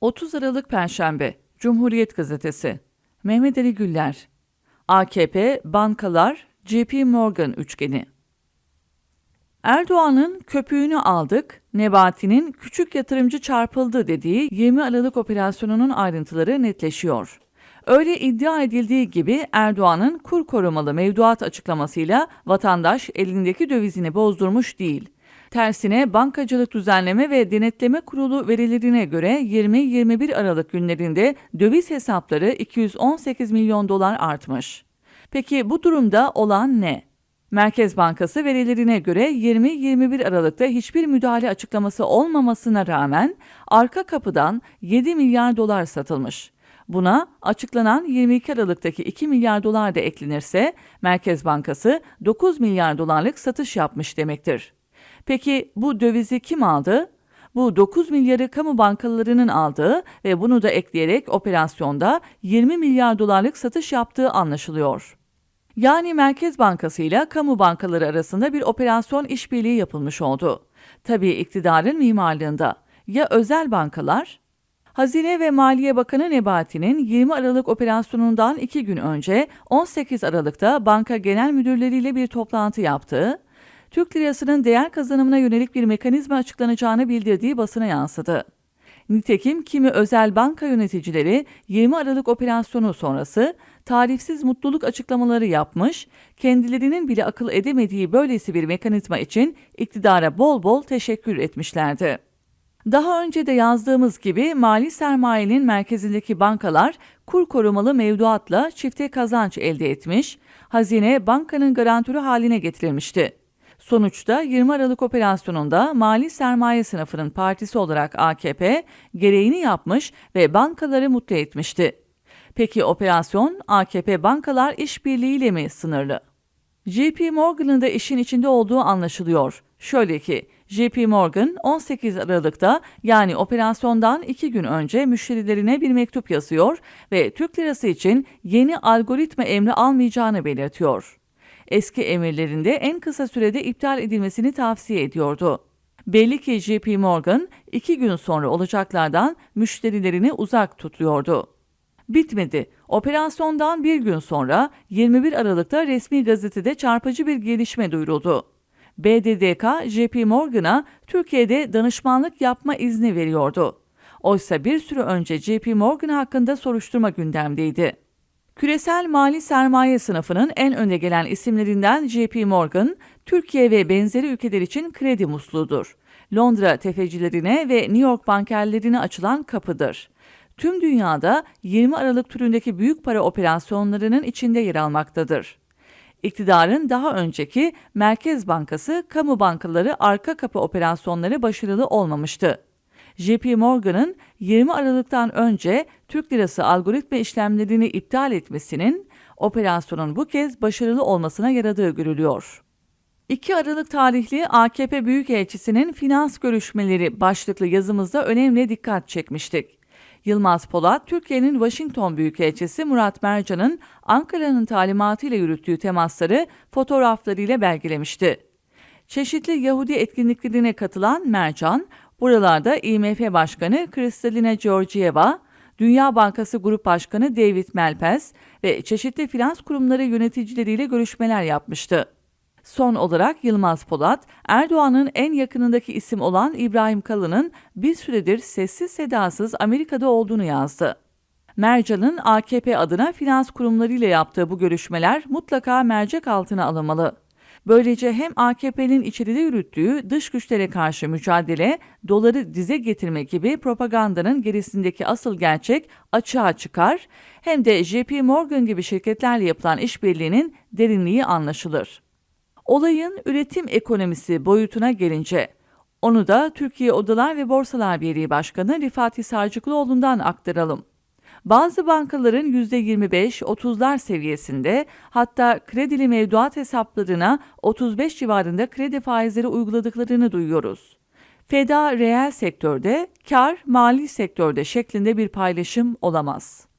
30 Aralık Perşembe Cumhuriyet Gazetesi Mehmet Ali Güller AKP, bankalar, JP Morgan üçgeni Erdoğan'ın köpüğünü aldık, Nebati'nin küçük yatırımcı çarpıldı dediği 20 Aralık operasyonunun ayrıntıları netleşiyor. Öyle iddia edildiği gibi Erdoğan'ın kur korumalı mevduat açıklamasıyla vatandaş elindeki dövizini bozdurmuş değil. Tersine Bankacılık Düzenleme ve Denetleme Kurulu verilerine göre 20-21 Aralık günlerinde döviz hesapları 218 milyon dolar artmış. Peki bu durumda olan ne? Merkez Bankası verilerine göre 20-21 Aralık'ta hiçbir müdahale açıklaması olmamasına rağmen arka kapıdan 7 milyar dolar satılmış. Buna açıklanan 22 Aralık'taki 2 milyar dolar da eklenirse Merkez Bankası 9 milyar dolarlık satış yapmış demektir. Peki bu dövizi kim aldı? Bu 9 milyarı kamu bankalarının aldığı ve bunu da ekleyerek operasyonda 20 milyar dolarlık satış yaptığı anlaşılıyor. Yani Merkez Bankası ile kamu bankaları arasında bir operasyon işbirliği yapılmış oldu. Tabii iktidarın mimarlığında. Ya özel bankalar? Hazine ve Maliye Bakanı Nebati'nin 20 Aralık operasyonundan 2 gün önce 18 Aralık'ta banka genel müdürleriyle bir toplantı yaptığı, Türk lirasının değer kazanımına yönelik bir mekanizma açıklanacağını bildirdiği basına yansıdı. Nitekim kimi özel banka yöneticileri 20 Aralık operasyonu sonrası tarifsiz mutluluk açıklamaları yapmış, kendilerinin bile akıl edemediği böylesi bir mekanizma için iktidara bol bol teşekkür etmişlerdi. Daha önce de yazdığımız gibi mali sermayenin merkezindeki bankalar kur korumalı mevduatla çifte kazanç elde etmiş, hazine bankanın garantörü haline getirilmişti. Sonuçta 20 Aralık operasyonunda mali sermaye sınıfının partisi olarak AKP gereğini yapmış ve bankaları mutlu etmişti. Peki operasyon AKP bankalar işbirliğiyle mi sınırlı? JP Morgan'ın da işin içinde olduğu anlaşılıyor. Şöyle ki JP Morgan 18 Aralık'ta yani operasyondan 2 gün önce müşterilerine bir mektup yazıyor ve Türk lirası için yeni algoritma emri almayacağını belirtiyor eski emirlerinde en kısa sürede iptal edilmesini tavsiye ediyordu. Belli ki JP Morgan iki gün sonra olacaklardan müşterilerini uzak tutuyordu. Bitmedi. Operasyondan bir gün sonra 21 Aralık'ta resmi gazetede çarpıcı bir gelişme duyuruldu. BDDK, JP Morgan'a Türkiye'de danışmanlık yapma izni veriyordu. Oysa bir süre önce JP Morgan hakkında soruşturma gündemdeydi. Küresel mali sermaye sınıfının en önde gelen isimlerinden JP Morgan, Türkiye ve benzeri ülkeler için kredi musluğudur. Londra tefecilerine ve New York bankerlerine açılan kapıdır. Tüm dünyada 20 Aralık türündeki büyük para operasyonlarının içinde yer almaktadır. İktidarın daha önceki Merkez Bankası, kamu bankaları arka kapı operasyonları başarılı olmamıştı. JP Morgan'ın 20 Aralık'tan önce Türk lirası algoritma işlemlerini iptal etmesinin operasyonun bu kez başarılı olmasına yaradığı görülüyor. 2 Aralık tarihli AKP Büyükelçisi'nin finans görüşmeleri başlıklı yazımızda önemli dikkat çekmiştik. Yılmaz Polat, Türkiye'nin Washington Büyükelçisi Murat Mercan'ın Ankara'nın talimatıyla yürüttüğü temasları fotoğraflarıyla belgelemişti. Çeşitli Yahudi etkinliklerine katılan Mercan, Buralarda IMF Başkanı Kristalina Georgieva, Dünya Bankası Grup Başkanı David Malpass ve çeşitli finans kurumları yöneticileriyle görüşmeler yapmıştı. Son olarak Yılmaz Polat, Erdoğan'ın en yakınındaki isim olan İbrahim Kalın'ın bir süredir sessiz sedasız Amerika'da olduğunu yazdı. Mercan'ın AKP adına finans kurumlarıyla yaptığı bu görüşmeler mutlaka mercek altına alınmalı. Böylece hem AKP'nin içeride yürüttüğü dış güçlere karşı mücadele, doları dize getirme gibi propagandanın gerisindeki asıl gerçek açığa çıkar, hem de JP Morgan gibi şirketlerle yapılan işbirliğinin derinliği anlaşılır. Olayın üretim ekonomisi boyutuna gelince, onu da Türkiye Odalar ve Borsalar Birliği Başkanı Rifat Hisarcıklıoğlu'ndan aktaralım. Bazı bankaların %25-30'lar seviyesinde hatta kredili mevduat hesaplarına 35 civarında kredi faizleri uyguladıklarını duyuyoruz. Feda reel sektörde, kar mali sektörde şeklinde bir paylaşım olamaz.